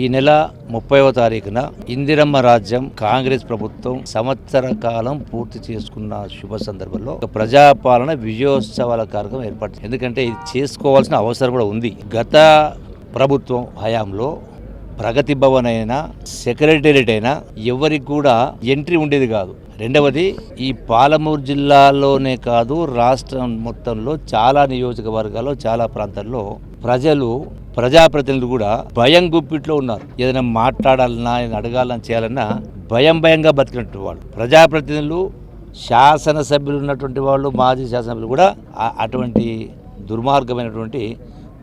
ఈ నెల ముప్పైవ తారీఖున ఇందిరమ్మ రాజ్యం కాంగ్రెస్ ప్రభుత్వం సంవత్సర కాలం పూర్తి చేసుకున్న శుభ సందర్భంలో ప్రజాపాలన విజయోత్సవాల కార్యక్రమం ఏర్పడింది ఎందుకంటే ఇది చేసుకోవాల్సిన అవసరం కూడా ఉంది. గత ప్రభుత్వం హయాంలో ప్రగతి భవన్ అయినా సెక్రటేరియట్ అయినా ఎవరికి కూడా ఎంట్రీ ఉండేది కాదు. రెండవది ఈ పాలమూరు జిల్లాలోనే కాదు రాష్ట్రం మొత్తంలో చాలా నియోజకవర్గాల్లో చాలా ప్రాంతాల్లో ప్రజలు ప్రజాప్రతినిధులు కూడా భయం గుప్పిట్లో ఉన్నారు. ఏదైనా మాట్లాడాలన్నా ఏదైనా అడగాలని చేయాలన్నా భయం భయంగా బతికినట్టు వాళ్ళు. ప్రజాప్రతినిధులు శాసనసభ్యులు ఉన్నటువంటి వాళ్ళు మాజీ శాసనసభ్యులు కూడా అటువంటి దుర్మార్గమైనటువంటి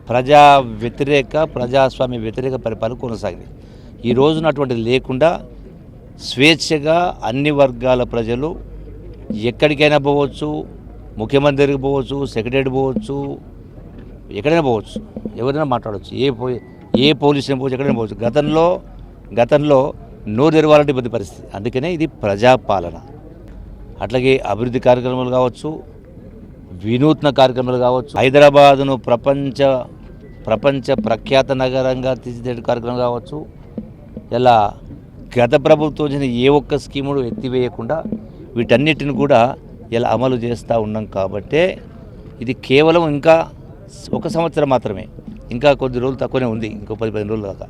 ప్రజా వ్యతిరేక ప్రజాస్వామ్య వ్యతిరేక పరిపాలన కొనసాగింది. ఈ రోజున అటువంటిది లేకుండా స్వేచ్ఛగా అన్ని వర్గాల ప్రజలు ఎక్కడికైనా పోవచ్చు ముఖ్యమంత్రికి పోవచ్చు సెక్రటరీ పోవచ్చు ఎక్కడైనా పోవచ్చు. ఎవరైనా మాట్లాడవచ్చు ఏ పో ఏ పోలీస్ పోవచ్చు ఎక్కడైనా పోవచ్చు. గతంలో గతంలో నోరు తెరవాలంటే ఇబ్బంది పరిస్థితి. అందుకనే ఇది ప్రజాపాలన. అట్లాగే అభివృద్ధి కార్యక్రమాలు కావచ్చు వినూత్న కార్యక్రమాలు కావచ్చు హైదరాబాదును ప్రపంచ ప్రపంచ ప్రఖ్యాత నగరంగా తీర్చిదిద్దే కార్యక్రమం కావచ్చు ఇలా గత ప్రభుత్వం చేసిన ఏ ఒక్క స్కీమును ఎత్తివేయకుండా వీటన్నిటిని కూడా ఇలా అమలు చేస్తూ ఉన్నాం కాబట్టే ఇది కేవలం ఇంకా ఒక సంవత్సరం మాత్రమే. ఇంకా కొద్ది రోజులు తక్కువనే ఉంది. ఇంకో పది పదిహేను రోజులు దాకా.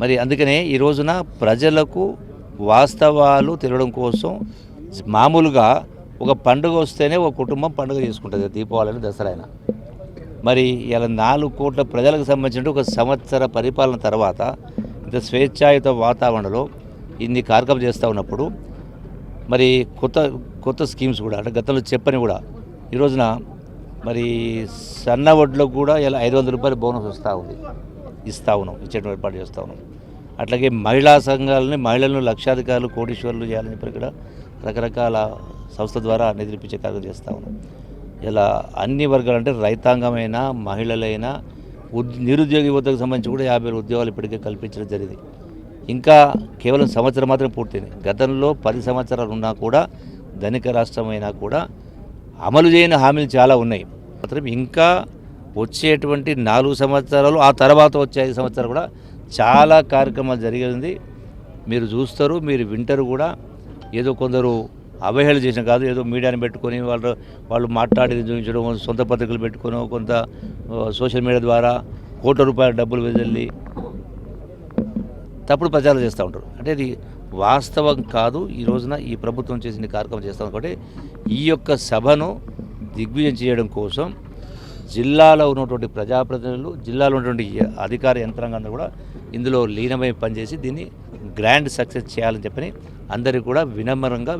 మరి అందుకనే ఈ రోజున ప్రజలకు వాస్తవాలు తెలియడం కోసం మామూలుగా ఒక పండుగ వస్తేనే ఒక కుటుంబం పండుగ చేసుకుంటుంది. దీపావళి దసరా అయినా. మరి ఇలా నాలుగు కోట్ల ప్రజలకు సంబంధించిన ఒక సంవత్సర పరిపాలన తర్వాత ఇంత స్వేచ్ఛాయుత వాతావరణంలో ఇన్ని కార్యక్రమం చేస్తూ ఉన్నప్పుడు మరి కొత్త కొత్త స్కీమ్స్ కూడా అంటే గతంలో చెప్పని కూడా ఈ రోజున మరి సన్న వడ్లకు కూడా ఇలా ఐదు వందల రూపాయలు బోనస్ వస్తూ ఉంది. ఇస్తా ఉన్నాం ఇచ్చేటువంటి ఏర్పాటు చేస్తూ ఉన్నాం. అట్లాగే మహిళా సంఘాలని మహిళలను లక్షాధికారులు కోటీశ్వరులు చేయాలని చెప్పి ఇక్కడ రకరకాల సంస్థ ద్వారా నిధులిపించే కార్యక్రమం చేస్తూ ఉన్నాం. ఇలా అన్ని వర్గాలు అంటే రైతాంగమైనా మహిళలైనా ఉద్ నిరుద్యోగ యువతకు సంబంధించి కూడా యాభై వేల ఉద్యోగాలు ఇప్పటికే కల్పించడం జరిగింది. ఇంకా కేవలం సంవత్సరం మాత్రం పూర్తయింది. గతంలో పది సంవత్సరాలు ఉన్నా కూడా ధనిక రాష్ట్రమైనా కూడా అమలు చేయని హామీలు చాలా ఉన్నాయి. మాత్రం ఇంకా వచ్చేటువంటి నాలుగు సంవత్సరాలు ఆ తర్వాత వచ్చే ఐదు సంవత్సరాలు కూడా చాలా కార్యక్రమాలు జరిగింది. మీరు చూస్తారు మీరు వింటారు కూడా. ఏదో కొందరు అవహేళన చేసిన కాదు ఏదో మీడియాని పెట్టుకొని వాళ్ళు వాళ్ళు మాట్లాడేది చూపించడం సొంత పత్రికలు పెట్టుకొని కొంత సోషల్ మీడియా ద్వారా కోట్ల రూపాయల డబ్బులు వెదల్లి తప్పుడు ప్రచారం చేస్తూ ఉంటారు. అంటే ఇది వాస్తవం కాదు ఈ రోజున ఈ ప్రభుత్వం చేసిన కార్యక్రమం చేస్తాం కాబట్టి ఈ యొక్క సభను దిగ్విజయం చేయడం కోసం జిల్లాలో ఉన్నటువంటి ప్రజాప్రతినిధులు జిల్లాలో ఉన్నటువంటి అధికార యంత్రాంగం కూడా ఇందులో లీనమై పనిచేసి దీన్ని గ్రాండ్ సక్సెస్ చేయాలని చెప్పని అందరికీ కూడా వినమ్రంగా